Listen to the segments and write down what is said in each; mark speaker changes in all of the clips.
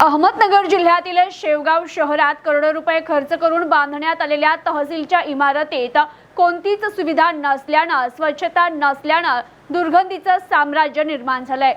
Speaker 1: अहमदनगर जिल्ह्यातील शेवगाव शहरात करोडो रुपये खर्च करून बांधण्यात आलेल्या तहसीलच्या इमारतीत कोणतीच सुविधा नसल्यानं स्वच्छता नसल्यानं दुर्गंधीचं साम्राज्य निर्माण झालंय.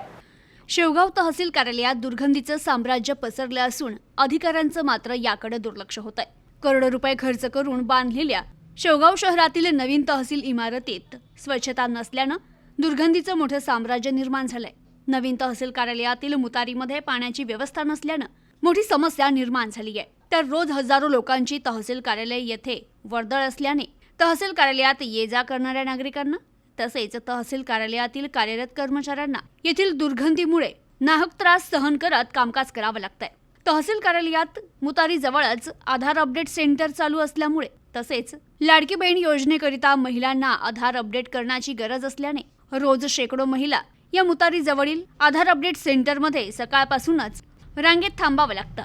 Speaker 1: शेवगाव तहसील कार्यालयात दुर्गंधीचं साम्राज्य पसरलं असून अधिकाऱ्यांचं मात्र याकडे दुर्लक्ष होत आहे करोडो रुपये खर्च करून बांधलेल्या शेवगाव शहरातील नवीन तहसील इमारतीत स्वच्छता नसल्यानं दुर्गंधीचं मोठं साम्राज्य निर्माण झालंय. नवीन तहसील कार्यालयातील मुतारीमध्ये पाण्याची व्यवस्था नसल्यानं मोठी समस्या निर्माण झाली आहे. तर रोज हजारो लोकांची तहसील कार्यालय येथे वर्दळ असल्याने तहसील कार्यालयात ये जा करणाऱ्या नागरिकांना तसेच तहसील कार्यालयातील कार्यरत कर्मचाऱ्यांना येथील दुर्गंधीमुळे नाहक त्रास सहन करत कामकाज करावं लागतंय. तहसील कार्यालयात मुतारी जवळच आधार अपडेट सेंटर चालू असल्यामुळे तसेच लाडकी बहीण योजनेकरिता महिलांना आधार अपडेट करण्याची गरज असल्याने रोज शेकडो महिला या मुतारी जवळील आधार अपडेट सेंटरमध्ये सकाळपासूनच रांगेत थांबावं लागतं.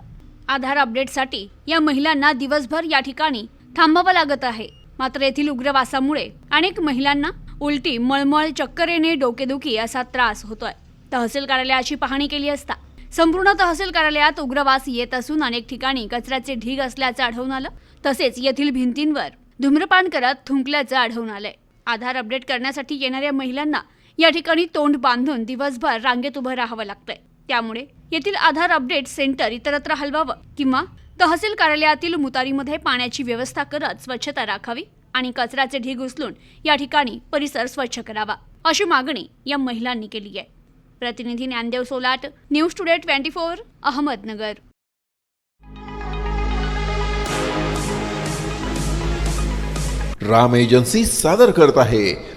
Speaker 1: आधार अपडेटसाठी या महिलांना दिवसभर या ठिकाणी थांबावं लागत आहे. मात्र येथील उग्रवासामुळे अनेक महिलांना उलटी मळमळ चक्कर येणे डोकेदुखी असा त्रास होतोय. तहसील कार्यालयाची पाहणी केली असता संपूर्ण तहसील कार्यालयात उग्रवास येत असून अनेक ठिकाणी कचऱ्याचे ढीग असल्याचं आढळून आलं. तसेच येथील भिंतींवर धूम्रपान करत थुंकल्याचं आढळून आलंय. आधार अपडेट करण्यासाठी येणाऱ्या महिलांना या ठिकाणी तोंड बांधून दिवसभर रांगेत उभं राहावं लागतंय. त्यामुळे येथील आधार अपडेट सेंटर इतरत्र हलवावं किंवा तहसील कार्यालयातील मुतारीमध्ये पाण्याची व्यवस्था करत स्वच्छता राखावी आणि कचऱ्याचे ढीग उचलून या ठिकाणी परिसर स्वच्छ करावा अशी मागणी या महिलांनी केली आहे. प्रतिनिधी Dnyandev Solat news today twenty four Ahmednagar.
Speaker 2: Ram agency सादर करत आहे.